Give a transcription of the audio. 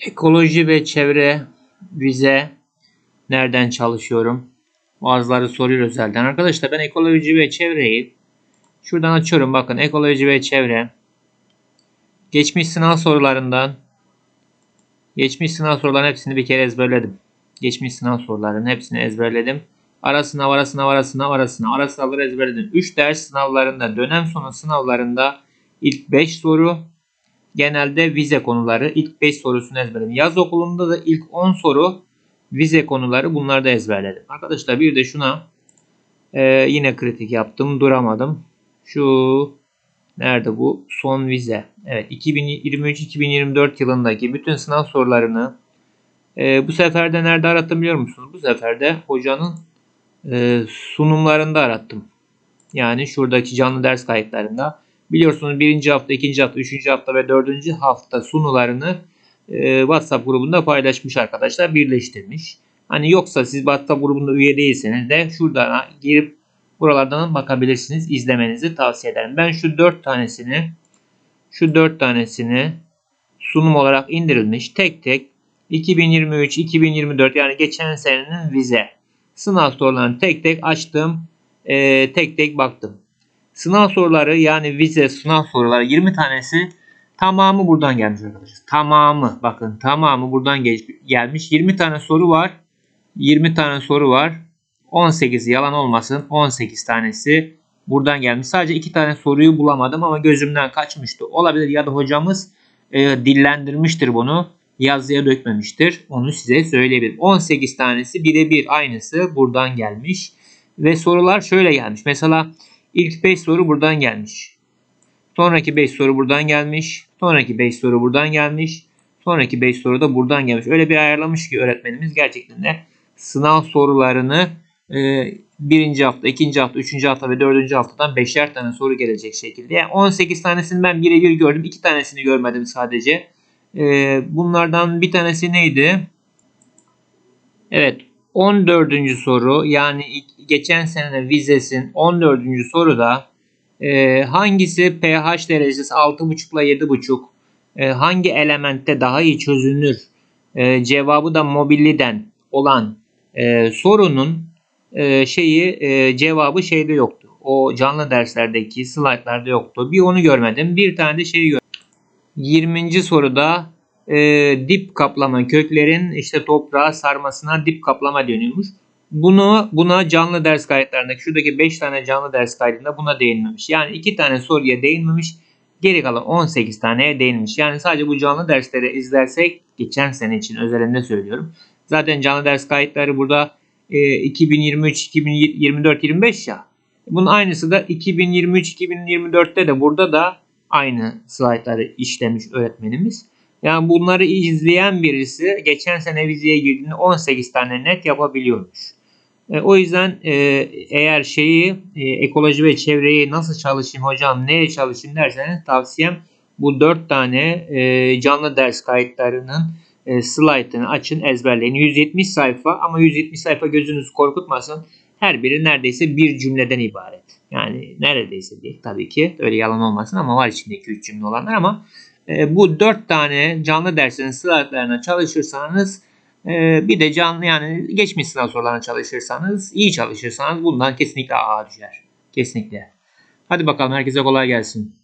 Ekoloji ve çevre vize nereden çalışıyorum? Bazıları soruyor özelden. Arkadaşlar ben ekoloji ve çevreyi şuradan açıyorum. Bakın ekoloji ve çevre geçmiş sınav sorularından geçmiş sınav soruların hepsini bir kere ezberledim. Geçmiş sınav sorularının hepsini ezberledim. Ara sınav, ara sınav, ara sınav, ara sınav, ara sınavları ezberledim. 3 ders sınavlarında, dönem sonu sınavlarında ilk 5 soru, genelde vize konuları ilk 5 sorusunu ezberledim. Yaz okulunda da ilk 10 soru vize konuları bunları da ezberledim. Arkadaşlar bir de şuna e, yine kritik yaptım duramadım. Şu nerede bu? Son vize. Evet 2023-2024 yılındaki bütün sınav sorularını e, bu sefer de nerede arattım biliyor musunuz? Bu sefer de hocanın e, sunumlarında arattım. Yani şuradaki canlı ders kayıtlarında. Biliyorsunuz birinci hafta, ikinci hafta, üçüncü hafta ve dördüncü hafta sunularını e, WhatsApp grubunda paylaşmış arkadaşlar. Birleştirmiş. Hani yoksa siz WhatsApp grubunda üye değilseniz de şuradan girip buralardan bakabilirsiniz. İzlemenizi tavsiye ederim. Ben şu dört tanesini şu dört tanesini sunum olarak indirilmiş. Tek tek 2023, 2024 yani geçen senenin vize sınav sorularını tek tek açtım. E, tek tek baktım. Sınav soruları yani vize sınav soruları 20 tanesi tamamı buradan gelmiş arkadaşlar. Tamamı bakın tamamı buradan gel gelmiş. 20 tane soru var. 20 tane soru var. 18 yalan olmasın 18 tanesi buradan gelmiş. Sadece 2 tane soruyu bulamadım ama gözümden kaçmıştı. Olabilir ya da hocamız e, dillendirmiştir bunu. Yazıya dökmemiştir. Onu size söyleyebilirim. 18 tanesi birebir aynısı buradan gelmiş. Ve sorular şöyle gelmiş. Mesela İlk 5 soru buradan gelmiş. Sonraki 5 soru buradan gelmiş. Sonraki 5 soru buradan gelmiş. Sonraki 5 soru da buradan gelmiş. Öyle bir ayarlamış ki öğretmenimiz gerçekten de sınav sorularını e, birinci hafta, ikinci hafta, üçüncü hafta ve dördüncü haftadan beşer tane soru gelecek şekilde. Yani 18 tanesini ben birebir gördüm. 2 tanesini görmedim sadece. E, bunlardan bir tanesi neydi? Evet 14. soru yani geçen sene vizesin 14. soruda e, hangisi pH derecesi 6,5 ile 7,5 e, hangi elementte daha iyi çözünür e, cevabı da mobilliden olan e, sorunun e, şeyi e, cevabı şeyde yoktu. O canlı derslerdeki slaytlarda yoktu. Bir onu görmedim. Bir tane de şey gördüm. 20. soruda e, dip kaplama köklerin işte toprağa sarmasına dip kaplama deniyormuş. Bunu buna canlı ders kayıtlarındaki şuradaki 5 tane canlı ders kaydında buna değinmemiş. Yani 2 tane soruya değinmemiş. Geri kalan 18 taneye değinmiş. Yani sadece bu canlı dersleri izlersek geçen sene için özelinde söylüyorum. Zaten canlı ders kayıtları burada e, 2023, 2024, 25 ya. Bunun aynısı da 2023, 2024'te de burada da aynı slaytları işlemiş öğretmenimiz. Yani bunları izleyen birisi geçen sene vizeye girdiğinde 18 tane net yapabiliyormuş. E, o yüzden e, eğer şeyi e, ekoloji ve çevreyi nasıl çalışayım hocam neye çalışayım derseniz tavsiyem bu 4 tane e, canlı ders kayıtlarının e, slaytını açın ezberleyin. 170 sayfa ama 170 sayfa gözünüz korkutmasın. Her biri neredeyse bir cümleden ibaret. Yani neredeyse değil tabii ki öyle yalan olmasın ama var içinde 2-3 cümle olanlar ama e, bu 4 tane canlı dersinin slaytlarına çalışırsanız ee, bir de canlı yani geçmiş sınav sorularına çalışırsanız, iyi çalışırsanız bundan kesinlikle A düşer. Kesinlikle. Hadi bakalım herkese kolay gelsin.